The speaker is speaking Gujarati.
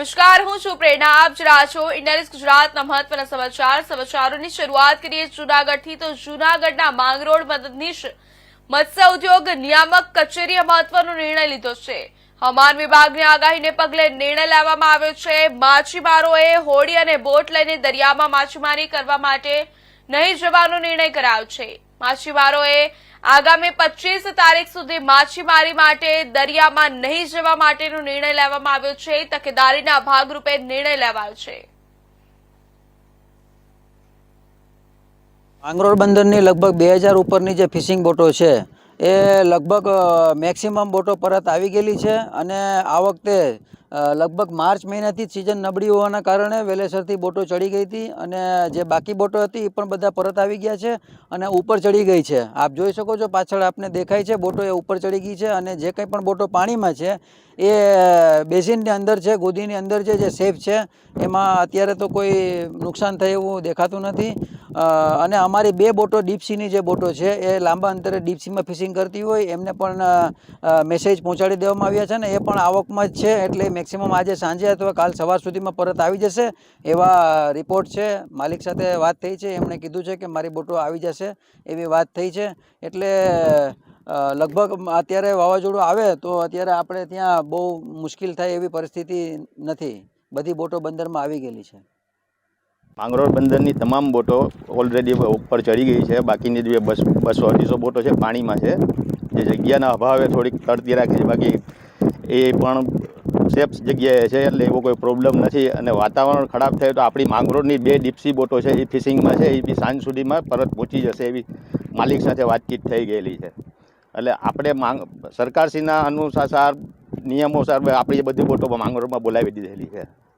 નમસ્કાર, હું છું પ્રેરણા. આપ જરા છો ઇન્ડિયન્સ ગુજરાતના મહત્વના સમાચાર. સમાચારોની શરૂઆત કરીએ જૂનાગઢથી. તો જૂનાગઢના માંગરોળ મદદનીશ મત્સ્ય ઉદ્યોગ નિયામક કચેરીએ મહત્વનો નિર્ણય લીધો છે. હવામાન વિભાગની આગાહીને પગલે નિર્ણય લેવામાં આવ્યો છે. માછીમારોએ હોડી અને બોટ લઈને દરિયામાં માછીમારી કરવા માટે નહીં જવાનો નિર્ણય કરાયો છે. માછીમારોએ આગામી પચીસ તારીખ સુધી માછીમારી માટે દરિયામાં નહીં જવા માટેનો નિર્ણય લેવામાં આવ્યો છે. તકેદારીના ભાગરૂપે નિર્ણય લેવાયો છે. માંગરોળ બંદરની લગભગ બે હજાર ઉપરની જે ફિશિંગ બોટો છે, એ લગભગ મેક્સિમમ બોટો પરત આવી ગયેલી છે અને આ વખતે લગભગ માર્ચ મહિનાથી જ સિઝન નબળી હોવાના કારણે વેલેસરથી બોટો ચડી ગઈ હતી અને જે બાકી બોટો હતી એ પણ બધા પરત આવી ગયા છે અને ઉપર ચડી ગઈ છે. આપ જોઈ શકો છો પાછળ આપને દેખાય છે બોટો એ ઉપર ચડી ગઈ છે અને જે કંઈ પણ બોટો પાણીમાં છે એ બેસિનની અંદર છે, ગોદીની અંદર છે જે સેફ છે, એમાં અત્યારે તો કોઈ નુકસાન થાય એવું દેખાતું નથી. અને અમારી બે બોટો ડીપસીની જે બોટો છે, એ લાંબા અંતરે ડીપસીમાં ફિશિંગ કરતી હોય, એમને પણ મેસેજ પહોંચાડી દેવામાં આવ્યા છે ને, એ પણ આવકમાં જ છે, એટલે મેક્સિમમ આજે સાંજે અથવા કાલ સવાર સુધીમાં પરત આવી જશે, એવા રિપોર્ટ છે. માલિક સાથે વાત થઈ છે, એમણે કીધું છે કે મારી બોટો આવી જશે, એવી વાત થઈ છે. એટલે લગભગ અત્યારે વાવાઝોડું આવે તો અત્યારે આપણે ત્યાં બહુ મુશ્કેલ થાય એવી પરિસ્થિતિ નથી. બધી બોટો બંદરમાં આવી ગયેલી છે. માંગરોળ બંદરની તમામ બોટો ઓલરેડી ઉપર ચડી ગઈ છે. બાકીની જે બસ, બસો અઢીસો બોટો છે પાણીમાં છે. જે જગ્યાના અભાવે થોડીક તરતી રાખી છે. બાકી એ પણ સેફ જગ્યાએ છે એટલે એવો કોઈ પ્રોબ્લેમ નથી. અને વાતાવરણ ખરાબ થાય તો આપણી માંગરોળની બે ડીપસી બોટો છે. એ ફિશિંગમાં છે. એ બી સાંજ સુધીમાં પરત પહોંચી જશે એવી માલિક સાથે વાતચીત થઈ ગયેલી છે. એટલે આપણે માંગ સરકારશ્રીના અનુસાર નિયમોસાર આપણી બધી બોટો માંગરોળમાં બોલાવી દીધેલી છે.